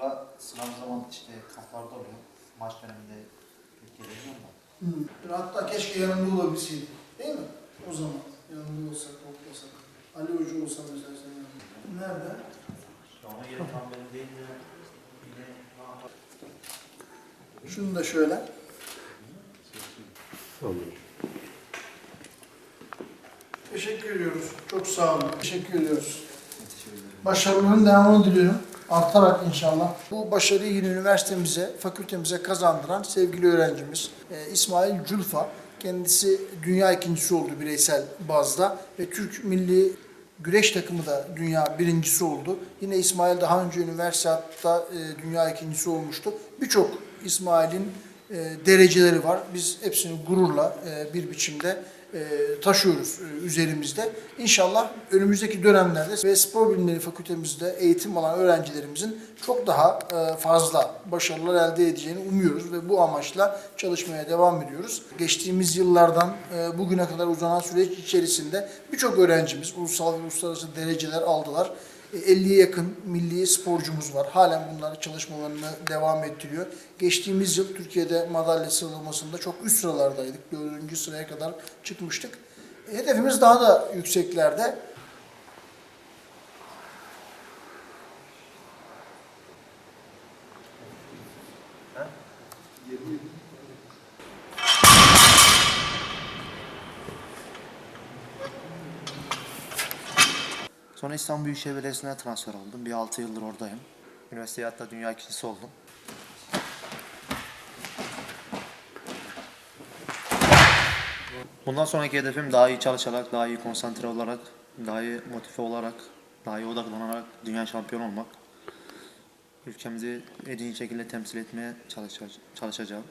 Sıra, sınav zaman işte kamplarda oluyor. Maç döneminde Türkiye'de yiyorum da. Hı. Hatta keşke yanımda olabilseydi. Değil mi? O zaman yanımda olsak, toplasak. Ali Hoca olsa mesela senin yanında. Nerede? Ama yeri tam benim değil de? Şunu da şöyle. Teşekkür ediyoruz. Çok sağ olun. Teşekkür ediyoruz. Başarıların devamını diliyorum. Artarak inşallah. Bu başarıyı yine üniversitemize, fakültemize kazandıran sevgili öğrencimiz e, İsmail Culfa. Kendisi dünya ikincisi oldu bireysel bazda ve Türk milli güreş takımı da dünya birincisi oldu. Yine İsmail daha önce üniversitede e, dünya ikincisi olmuştu. Birçok İsmail'in e, dereceleri var. Biz hepsini gururla bir biçimde taşıyoruz e, üzerimizde. İnşallah önümüzdeki dönemlerde ve spor bilimleri fakültemizde eğitim alan öğrencilerimizin çok daha e, fazla başarılar elde edeceğini umuyoruz ve bu amaçla çalışmaya devam ediyoruz. Geçtiğimiz yıllardan e, bugüne kadar uzanan süreç içerisinde birçok öğrencimiz ulusal ve uluslararası dereceler aldılar. E, 50'ye yakın milli sporcumuz var. Halen bunlar çalışmalarını devam ettiriyor. Geçtiğimiz yıl Türkiye'de madalya sıralamasında çok üst sıralardaydık. Dördüncü sıraya kadar çıkmıştık. E, Hedefimiz daha da yükseklerde. Sonra İstanbul Büyükşehir Belediyesi'ne transfer oldum. Bir 6 yıldır oradayım. Üniversiteye hatta dünya ikincisi oldum. Bundan sonraki hedefim daha iyi çalışarak, daha iyi konsantre olarak, daha iyi motive olarak, daha iyi odaklanarak dünya şampiyonu olmak. Ülkemizi en iyi şekilde temsil etmeye çalışa- çalışacağım.